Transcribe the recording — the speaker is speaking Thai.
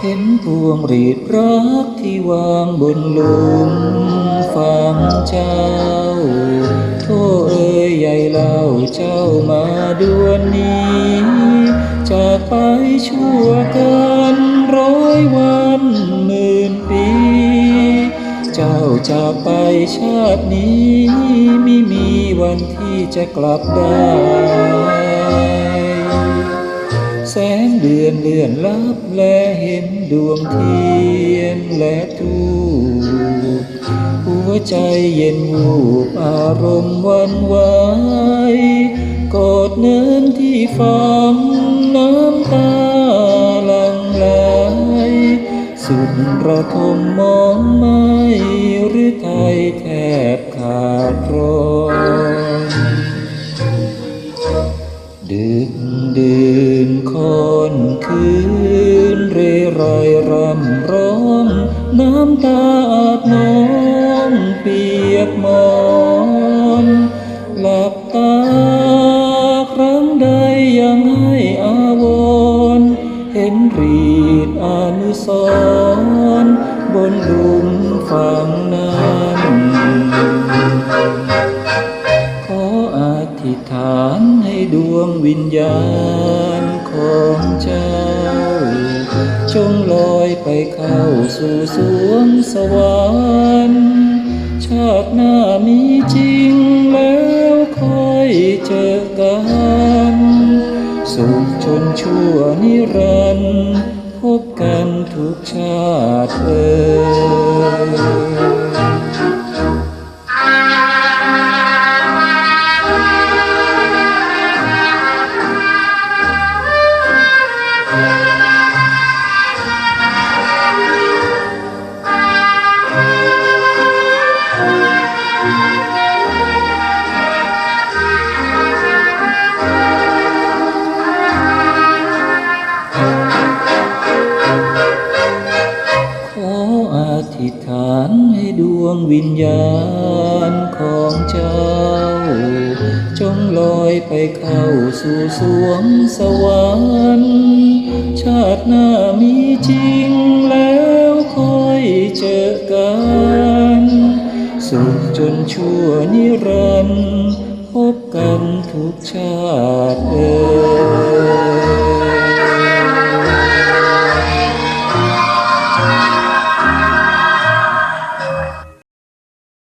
เห็นพวงรีดรักที่วางบนลุมฝังเจ้า โทษเอ้ยใหญ่เล่าเจ้ามาด่วนนี้จะไปชั่วกันร้อยวันหมื่นปี เจ้าจะไปชาตินี้ ไม่มีวันที่จะกลับได้ อนเลื่อนลับและเห็นดวงเทียนและทูปหัวใจเย็นวูบอารมณ์วันไหวกอดเนินที่ฟังน้ำตาลังไหลสุดระทมมองไม่หรือไทยแทบขาดร้อนดึกดื่นำร้องน้ำตาอาบน้องเปียกมอนหลับตาครั้งใดยังให้อาวรเห็นรีดอนุสรบนลุมฝังนั้นขออธิษฐานให้ดวงวิญญาณของเจ้า จงลอยไปเข้าสู่สวงสวรรค์ชาติหน้ามีจริงแล้วค่อยเจอกัน สุขจนชั่วนิรันดร์พบกันทุกชาติเอ่ ธิษฐานให้ดวงวิญญาณของเจ้า จงลอยไปเข้าสู่สวงสวรรค์ชาติหน้ามีจริงแล้วค่อยเจอกันสุขจนชั่วนิรันดร์พบกันทุกชาติเอ่